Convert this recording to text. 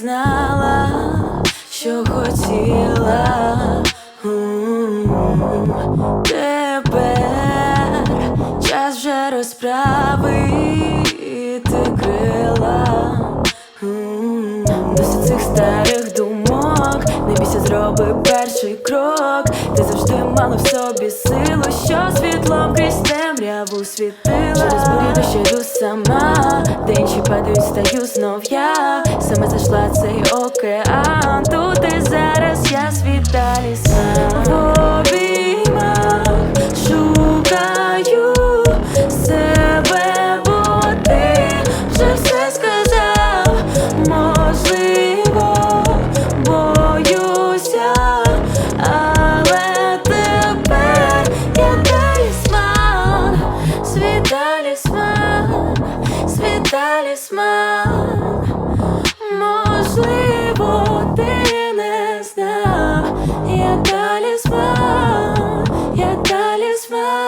знала, що хотіла. М. Тепер час вже розправити крила. М. Цих старих думок, не бійся, зроби перший крок. Ти завжди мала в собі силу, що світлом крізь темряву світила. Через дощі йду сама, де інші падають, стаю знов я. Саме зайшла цей океан. Тут і зараз я свій талісман В талісман. Ти не знав, я талісман, я талісман.